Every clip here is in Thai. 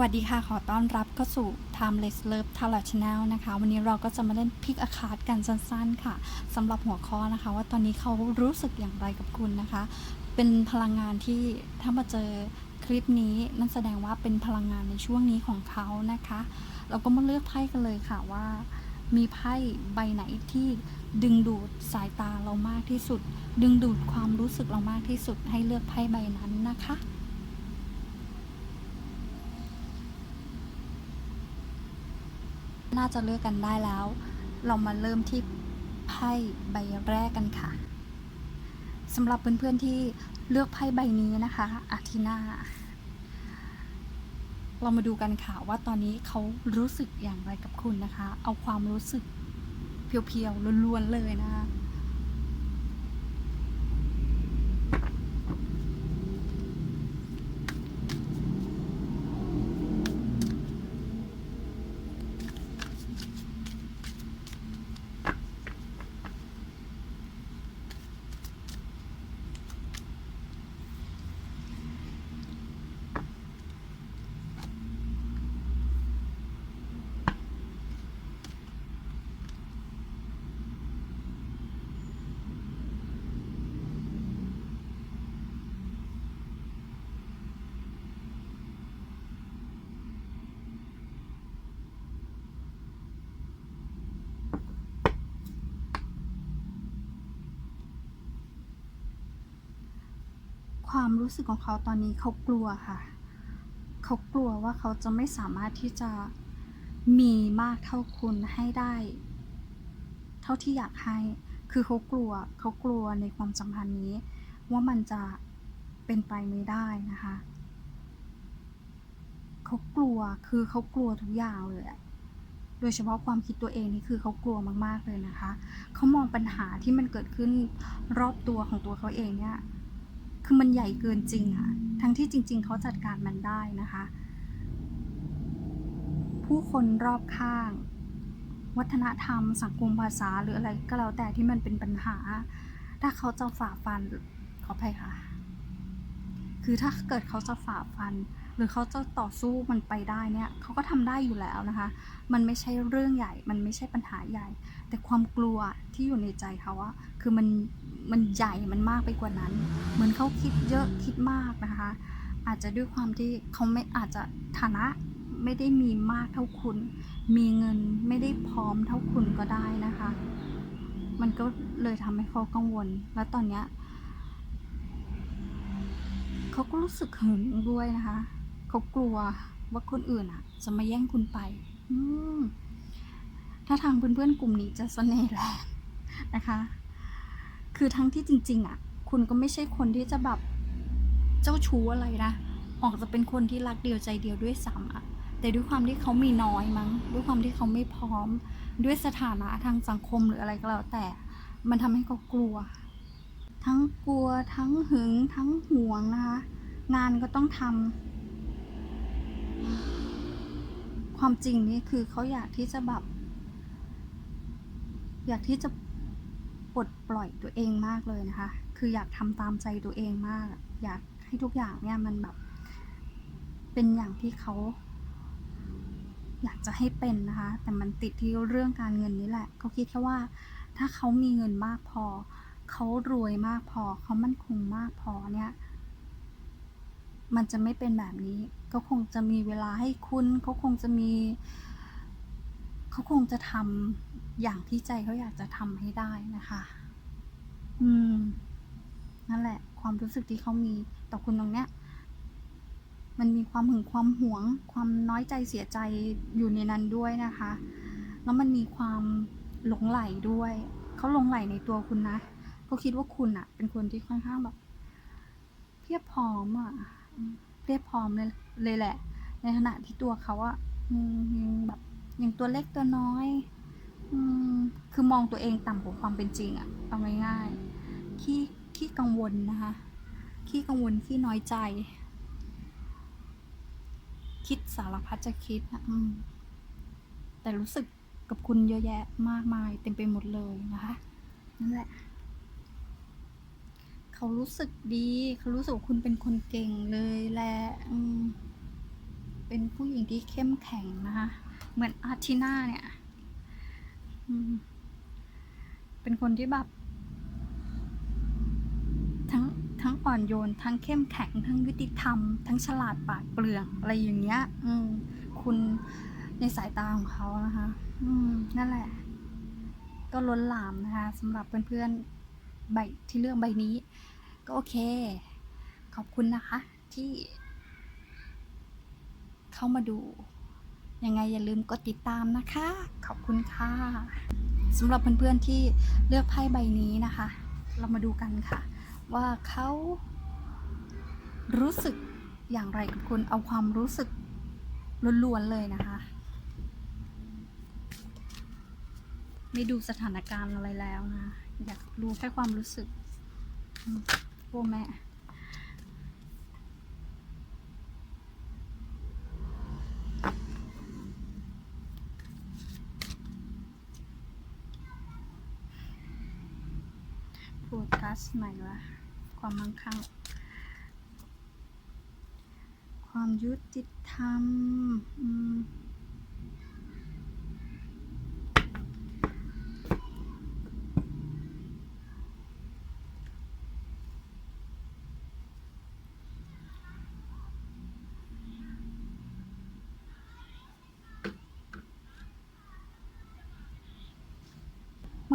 วัสดีค่ะ ขอต้อนรับเข้าสู่ Timeless Love t a l a Channel นะคะ วันนี้เราก็จะมาเล่นพิกอาคาดกันสั้นๆค่ะสำหรับหัวข้อนะคะ ว่าตอนนี้เขารู้สึกอย่างไรกับคุณนะคะ เป็นพลังงานที่ถ้ามาเจอคลิปนี้นั่นแสดงว่าเป็นพลังงานในช่วงนี้ของเขานะคะ เราก็มาเลือกไพ่กันเลยค่ะว่า มีไพ่ใบไหนที่ดึงดูดสายตาเรามากที่สุด ดึงดูดความรู้สึกเรามากที่สุดให้เลือกไพ่ใบนั้นนะคะ น่าจะเลือกกันได้แล้ว เรามาเริ่มที่ไพ่ใบแรกกันค่ะสำหรับเพื่อนๆที่เลือกไพ่ใบนี้นะคะอาทินาเรามาดูกันค่ะว่าตอนนี้เขารู้สึกอย่างไรกับคุณนะคะ เอาความรู้สึกเพียวๆล้วนๆเลยนะคะ ความรู้สึกของเขาตอนนี้เขากลัวค่ะ เขากลัวว่าเขาจะไม่สามารถที่จะมีมากเท่าคุณให้ได้ เท่าที่อยากให้ คือเขากลัวเขากลัวในความสัมพันธ์นี้ ว่ามันจะเป็นไปไม่ได้นะคะเขากลัวคือเขากลัวทุกอย่างเลยโดยเฉพาะความคิดตัวเองนี่คือเขากลัวมากๆเลยนะคะ เขามองปัญหาที่มันเกิดขึ้นรอบตัวของตัวเขาเองเนี่ย คือมันใหญ่เกินจริงอะทั้งที่จริง ๆ เขาจัดการมันได้นะคะ ผู้คนรอบข้าง วัฒนธรรม สังคมภาษาหรืออะไรก็แล้วแต่ที่มันเป็นปัญหา ถ้าเขาจะฝ่าฟันขออภัยค่ะ คือถ้าเกิดเขาจะฝ่าฟัน หรือเขาจะต่อสู้มันไปได้เนี่ยเขาก็ทำได้อยู่แล้วนะคะ มันไม่ใช่เรื่องใหญ่ มันไม่ใช่ปัญหาใหญ่ แต่ความกลัวที่อยู่ในใจเขาอะคือมันมันใหญ่มันมากไปกว่านั้น เหมือนเขาคิดเยอะคิดมากนะคะ อาจจะด้วยความที่เขาไม่อาจจะฐานะไม่ได้มีมากเท่าคุณ มีเงินไม่ได้พร้อมเท่าคุณก็ได้นะคะ มันก็เลยทำให้เขากังวล แล้วตอนเนี้ยเขาก็รู้สึกหึงด้วยนะคะ เขากลัวว่าคนอื่นอะ จะมาแย่งคุณไป อืถ้าทางเพื่อนๆกลุ่มนี้จะเสน่ห์แรงนะคะ คือทั้งที่จริง ๆ อะ คุณก็ไม่ใช่คนที่จะแบบเจ้าชู้อะไรนะ ออกจะเป็นคนที่รักเดียวใจเดียวด้วยซ้ำอะ แต่ด้วยความที่เขามีน้อยมั้ง ด้วยความที่เขาไม่พร้อม ด้วยสถานะทางสังคมหรืออะไรก็แล้วแต่ มันทำให้เขากลัว ทั้งกลัวทั้งหึงทั้งหวงนะคะ งานก็ต้องทำ ความจริงนี่คือเขาอยากที่จะแบบ อยากที่จะปลดปล่อยตัวเองมากเลยนะคะ คืออยากทำตามใจตัวเองมาก อยากให้ทุกอย่างเนี่ยมันแบบ เป็นอย่างที่เขาอยากจะให้เป็นนะคะ แต่มันติดที่เรื่องการเงินนี่แหละเขาคิดแค่ว่า ถ้าเขามีเงินมากพอ เขารวยมากพอ เขามั่นคงมากพอเนี่ย มันจะไม่เป็นแบบนี้ก็คงจะมีเวลาให้คุณ เขาคงจะมี เขาคงจะทำอย่างที่ใจเขาอยากจะทำให้ได้นะคะ อืม นั่นแหละ ความรู้สึกที่เขามีต่อคุณตรงเนี้ย มันมีความหึงความหวง ความน้อยใจเสียใจอยู่ในนั้นด้วยนะคะ แล้วมันมีความหลงไหลด้วย เขาหลงไหลในตัวคุณนะเขาคิดว่าคุณอะเป็นคนที่ค่อนข้างแบบเพียบพร้อมอะ เพียบพร้อมเลยเลยแหละ ในขณะที่ตัวเขาอะยังแบบยังตัวเล็กตัวน้อยอคือมองตัวเองต่ำกว่าความเป็นจริงอะเอาง่ายๆขี้ขี้กังวลนะคะขี้กังวลขี้น้อยใจ คิดสารพัดจะคิดอะอืแต่รู้สึกกับคุณเยอะแยะมากมายเต็มไปหมดเลยนะคะนั่นแหละ เขารู้สึกดีเขารู้สึกว่าคุณเป็นคนเก่งเลยแหละเป็นผู้หญิงที่เข้มแข็งนะคะเหมือนอาร์ทิน่าเนี่ยเป็นคนที่แบบ ทั้งทั้งอ่อนโยน ทั้งเข้มแข็ง ทั้งยุติธรรม ทั้งฉลาดปาดเปรื่องอะไรอย่างเงี้ย อืม คุณในสายตาของเขานะคะ อืม นั่นแหละ ก็ล้นหลามนะคะสำหรับเพื่อนๆใบที่เรื่องใบนี้ ก็โอเค ขอบคุณนะคะ ที่ เข้ามาดู ยังไงอย่าลืมกดติดตามนะคะ ขอบคุณค่ะสำหรับเพื่อนๆที่เลือกไพ่ใบนี้นะคะ เรามาดูกันค่ะ ว่าเขารู้สึกอย่างไรกับคุณเอาความรู้สึกล้วนๆเลยนะคะ ไม่ดูสถานการณ์อะไรแล้วนะ อยากรู้แค่ความรู้สึก อืมโอ้แม่โฟกัสไหนวะความมั่งคั่ง ความยุติธรรมอืม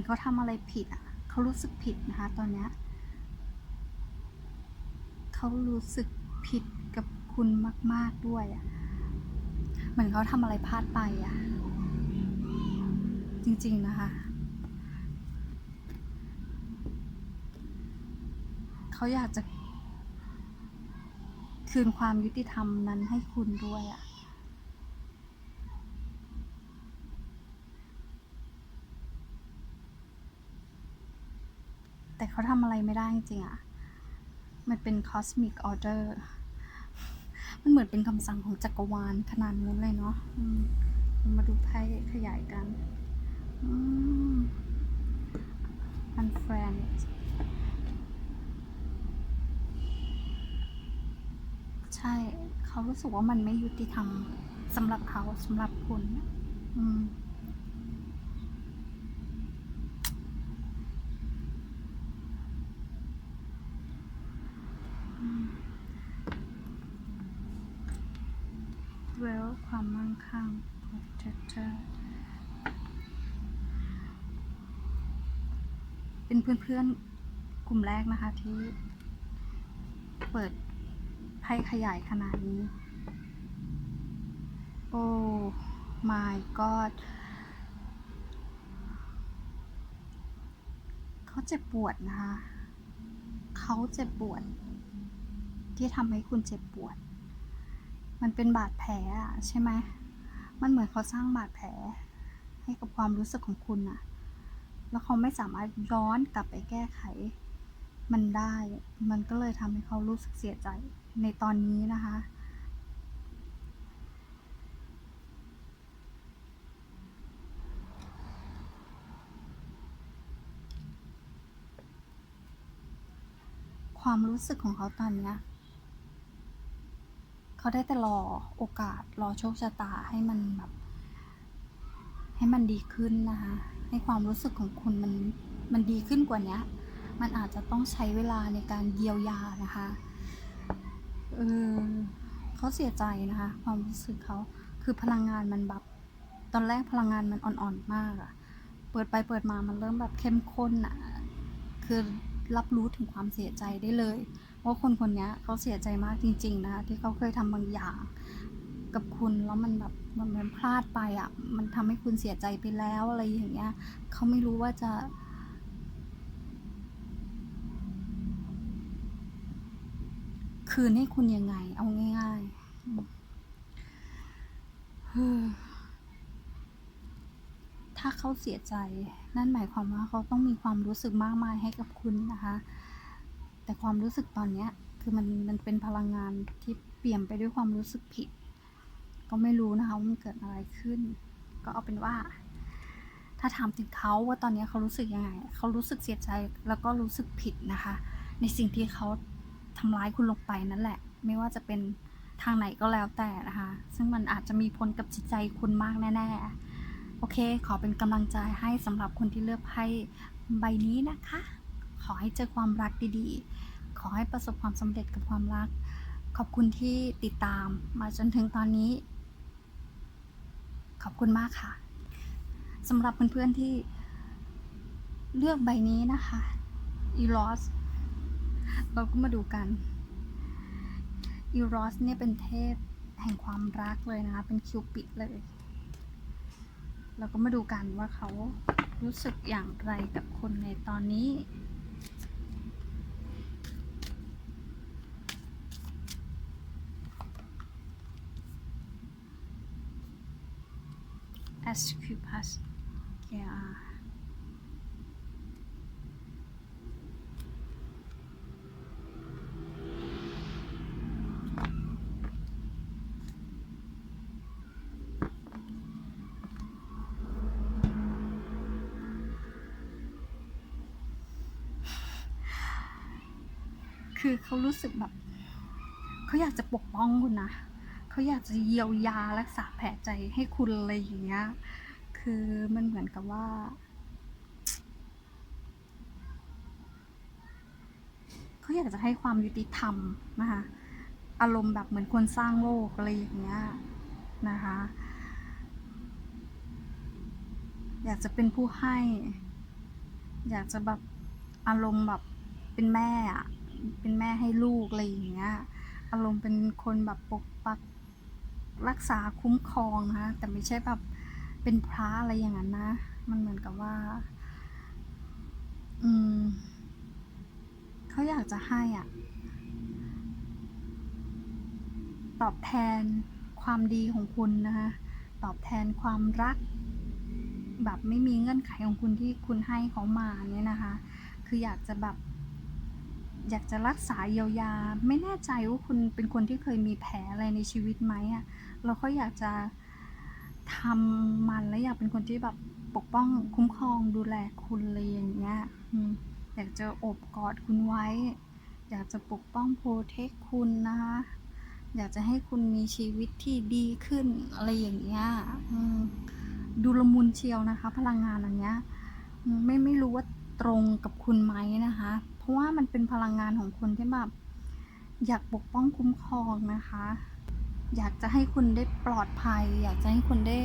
อนเขาทำอะไรผิดอะเขารู้สึกผิดนะคะ ตอนเนี้ยเขารู้สึกผิดกับคุณมาก ๆด้วยอะเหมือนเขาทำอะไรพลาดไปอะ จริง ๆ นะคะเขาอยากจะคืนความยุติธรรมนั้นให้คุณด้วยอะ แต่เขาทำอะไรไม่ได้จริงๆอะ มันเป็น cosmic order มันเหมือนเป็นคำสั่งของจักรวาลขนาดนู้นเลยเนาะมเรามาดูไพ่ขยายกันอืม unfriend ใช่ เขารู้สึกว่ามันไม่ยุติธรรมสำหรับเขาสำหรับคุณอืม วลความมั่งคั่ง protector เป็นเพื่อนๆกลุ่มแรกนะคะที่เปิดไพ่ขยายขนาดนี้ โอ้ my god เขาเจ็บปวดนะคะ เขาเจ็บปวด ที่ทำให้คุณเจ็บปวด มันเป็นบาดแผลอะใช่ไหมมันเหมือนเขาสร้างบาดแผล ให้กับความรู้สึกของคุณอะแล้วเขาไม่สามารถย้อนกลับไปแก้ไข มันได้ มันก็เลยทำให้เขารู้สึกเสียใจในตอนนี้นะคะ ความรู้สึกของเขาตอนนี้ เขาได้แต่รอโอกาสรอโชคชะตาให้มันแบบ ให้มันดีขึ้นนะคะ ให้ความรู้สึกของคุณมันมันดีขึ้นกว่านี้มันอาจจะต้องใช้เวลาในการเยียวยานะคะเออเขาเสียใจนะคะ ความรู้สึกเขาคือพลังงานมันแบบตอนแรกพลังงานมันอ่อนๆมากอะเปิดไปเปิดมามันเริ่มแบบเข้มข้นอะคือรับรู้ถึงความเสียใจได้เลย ว่าคนคนนี้เขาเสียใจมากจริง ๆ นะคะที่เขาเคยทำบางอย่าง กับคุณแล้วมันแบบมันมันพลาดไปอะ มันทำให้คุณเสียใจไปแล้วอะไรอย่างเงี้ยเขาไม่รู้ว่าจะคืนให้คุณยังไง เอาง่ายๆ ถ้าเขาเสียใจ นั่นหมายความว่าเขาต้องมีความรู้สึกมากมายให้กับคุณนะคะ แต่ความรู้สึกตอนเนี้ย คือมันมันเป็นพลังงานที่เปี่ยมไปด้วยความรู้สึกผิด ก็ไม่รู้นะคะว่ามันเกิดอะไรขึ้น ก็เอาเป็นว่า ถ้าถามถึงเขาว่าตอนนี้เขารู้สึกยังไง เขารู้สึกเสียใจแล้วก็รู้สึกผิดนะคะ ในสิ่งที่เขาทำร้ายคุณลงไปนั่นแหละ ไม่ว่าจะเป็นทางไหนก็แล้วแต่นะคะ ซึ่งมันอาจจะมีผลกับจิตใจคุณมากแน่ๆ โอเค ขอเป็นกำลังใจให้สำหรับคนที่เลือกไพ่ใบนี้นะคะ ขอให้เจอความรักดีๆ ขอให้ประสบความสำเร็จกับความรัก ขอบคุณที่ติดตามมาจนถึงตอนนี้ ขอบคุณมากค่ะสำหรับเพื่อนๆที่เลือกใบนี้นะคะอีลอสเราก็มาดูกันอีรอสเนี่ยเป็นเทพแห่งความรักเลยนะคะ เป็นคิวปิดเลย เราก็มาดูกันว่าเขารู้สึกอย่างไรกับคนในตอนนี้ Asclepius yeah คือเขารู้สึกแบบ เขาอยากจะปกป้องคุณนะ เขาอยากจะเยียวยารักษาแผลใจให้คุณอะไรอย่างเงี้ย คือมันเหมือนกับว่า เขาอยากจะให้ความยุติธรรมนะคะอารมณ์แบบเหมือนคนสร้างโลกอะไรอย่างเงี้ยนะคะ อยากจะเป็นผู้ให้ อยากจะแบบอารมณ์แบบเป็นแม่อะเป็นแม่ให้ลูกอะไรอย่างเงี้ย อารมณ์เป็นคนแบบปกปัก รักษาคุ้มครองนะแต่ไม่ใช่แบบเป็นพระอะไรอย่างนั้นนะ มันเหมือนกับว่า อืมเขาอยากจะให้อะ ตอบแทนความดีของคุณนะคะ ตอบแทนความรัก แบบไม่มีเงื่อนไขของคุณที่คุณให้เขามาเนี่ยนะคะ คืออยากจะแบบ อยากจะรักษาเยียวยา ไม่แน่ใจว่าคุณเป็นคนที่เคยมีแผลอะไรในชีวิตไหมอะ่ะ เราก็อยากจะทำมันแล้วอยากเป็นคนที่แบบปกป้องคุ้มครองดูแลคุณอะไรอย่างเงี้ยอยากจะอบกอดคุณไว้ อยากจะปกป้องโปรเทคคุณนะคะอยากจะให้คุณมีชีวิตที่ดีขึ้นอะไรอย่างเงี้ยดูละมุนเชียวนะคะ พลังงานอันเนี้ยไม่ไม่รู้ว่าตรงกับคุณไหมนะคะ เพราะว่ามันเป็นพลังงานของคนที่แบบอยากปกป้องคุ้มครองนะคะ อยากจะให้คุณได้ปลอดภัย อยากจะให้คุณได้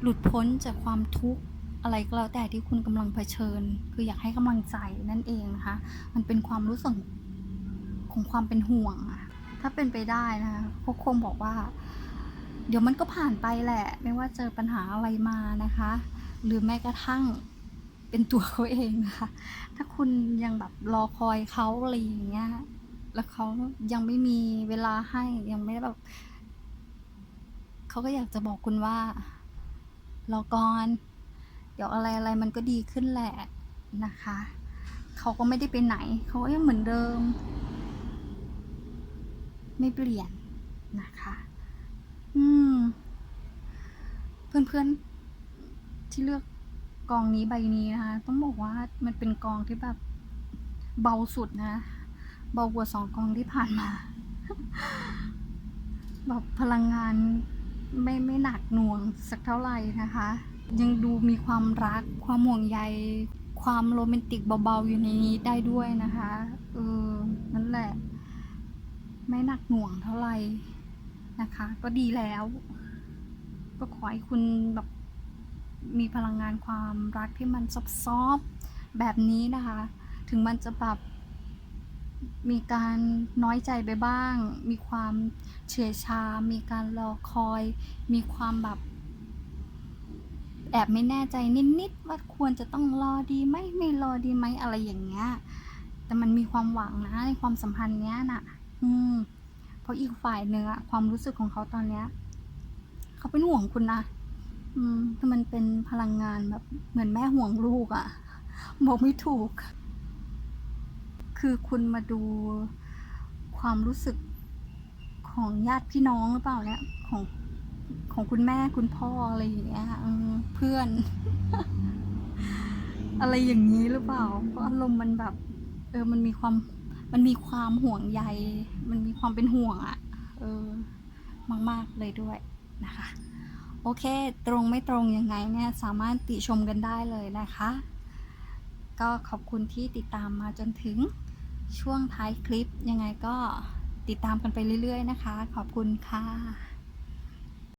หลุดพ้นจากความทุกข์อะไรก็แล้วแต่ที่คุณกำลังเผชิญ คืออยากให้กำลังใจนั่นเองนะคะ มันเป็นความรู้สึกของความเป็นห่วงอะถ้าเป็นไปได้นะคะเขาคงบอกว่า เดี๋ยวมันก็ผ่านไปแหละ ไม่ว่าเจอปัญหาอะไรมานะคะ หรือแม้กระทั่งเป็นตัวเขาเองนะคะ ถ้าคุณยังแบบรอคอยเขาอะไรอย่างเงี้ย แล้วเขายังไม่มีเวลาให้ ยังไม่ได้แบบ เขาก็อยากจะบอกคุณว่ารอก่อนเดี๋ยวอะไรอะไรมันก็ดีขึ้นแหละนะคะเขาก็ไม่ได้ไปไหนเขาก็ยังเหมือนเดิม ไม่เปลี่ยนนะคะ อืม เพื่อนๆที่เลือกกองนี้ใบนี้นะคะ ต้องบอกว่ามันเป็นกองที่แบบเบาสุดนะ เบากว่าสองกองที่ผ่านมา แบบพลังงาน ไม่ไม่หนักหน่วงสักเท่าไหร่นะคะ ยังดูมีความรัก ความห่วงใย ความโรแมนติกเบาๆอยู่ในนี้ได้ด้วยนะคะเออนั่นแหละ ไม่หนักหน่วงเท่าไหร่นะคะ ก็ดีแล้ว ก็ขอให้คุณแบบมีพลังงานความรักที่มันซอฟๆแบบนี้นะคะ ถึงมันจะแบบ มีการน้อยใจไปบ้าง มีความเฉื่อยชา มีการรอคอย มีความแบบแอบไม่แน่ใจนิดๆว่าควรจะต้องรอดีไหมไม่รอดีไหมอะไรอย่างเงี้ย แต่มันมีความหวังนะในความสัมพันธ์เนี้ยน่ะ อืม เพราะอีกฝ่ายเนื้อะความรู้สึกของเขาตอนเนี้ย เขาเป็นห่วงคุณนะอืมแต่มันเป็นพลังงานแบบเหมือนแม่ห่วงลูกอะบอกไม่ถูก คือคุณมาดูความรู้สึกของญาติพี่น้องหรือเปล่าเนี่ยของของคุณแม่คุณพ่ออะไรอย่างเงี้ยเพื่อน อะไรอย่างนี้หรือเปล่า เพราะอารมณ์มันแบบ เออมันมีความมันมีความห่วงใย มันมีความเป็นห่วงอะเออ มาก ๆ เลยด้วยนะคะ โอเค ตรงไม่ตรงยังไงเนี่ยสามารถติชมกันได้เลยนะคะ ก็ขอบคุณที่ติดตามมาจนถึง ช่วงท้ายคลิปยังไงก็ติดตามกันไปเรื่อย ๆ นะคะ ขอบคุณค่ะ